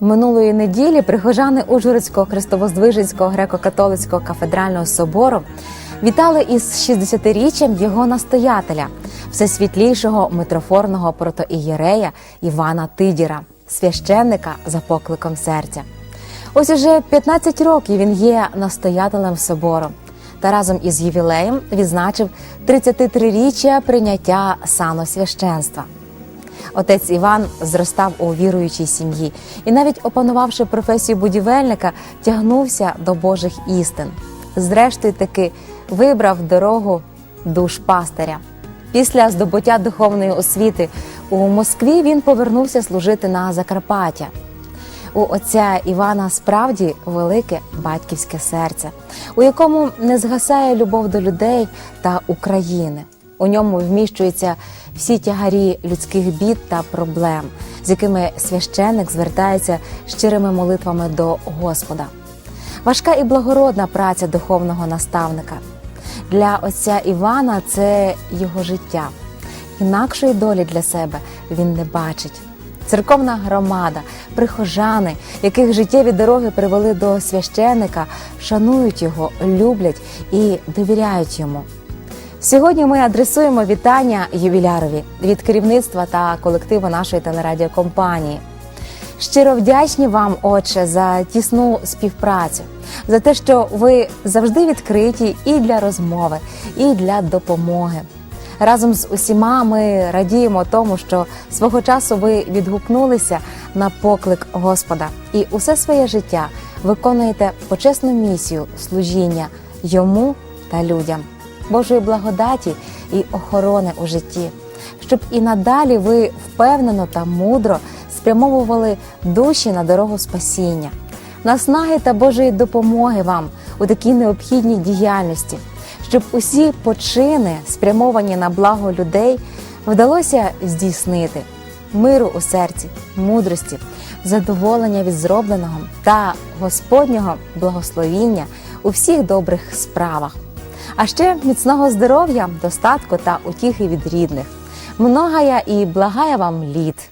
Минулої неділі прихожани Ужгородського Христовоздвиженського греко-католицького кафедрального собору вітали із 60-річчям його настоятеля, всесвітлішого митрофорного протоієрея Івана Тидіра, священника за покликом серця. Ось уже 15 років він є настоятелем собору та разом із ювілеєм відзначив 33-річчя прийняття сану священства. Отець Іван зростав у віруючій сім'ї і, навіть опанувавши професію будівельника, тягнувся до Божих істин. Зрештою, таки вибрав дорогу душ пастиря. Після здобуття духовної освіти у Москві він повернувся служити на Закарпаття. У отця Івана справді велике батьківське серце, у якому не згасає любов до людей та України. У ньому вміщуються всі тягарі людських бід та проблем, з якими священник звертається щирими молитвами до Господа. Важка і благородна праця духовного наставника. Для отця Івана це його життя. Інакшої долі для себе він не бачить. Церковна громада, прихожани, яких життєві дороги привели до священика, шанують його, люблять і довіряють йому. Сьогодні ми адресуємо вітання ювілярові від керівництва та колективу нашої телерадіокомпанії. Щиро вдячні вам, отче, за тісну співпрацю, за те, що ви завжди відкриті і для розмови, і для допомоги. Разом з усіма ми радіємо тому, що свого часу ви відгукнулися на поклик Господа. І усе своє життя виконуєте почесну місію служіння йому та людям, Божої благодаті і охорони у житті, щоб і надалі ви впевнено та мудро спрямовували душі на дорогу спасіння, наснаги та Божої допомоги вам у такій необхідній діяльності, щоб усі почини, спрямовані на благо людей, вдалося здійснити миру у серці, мудрості, задоволення від зробленого та Господнього благословіння у всіх добрих справах. А ще міцного здоров'я, достатку та утіхи від рідних. Многая і благая вам літ.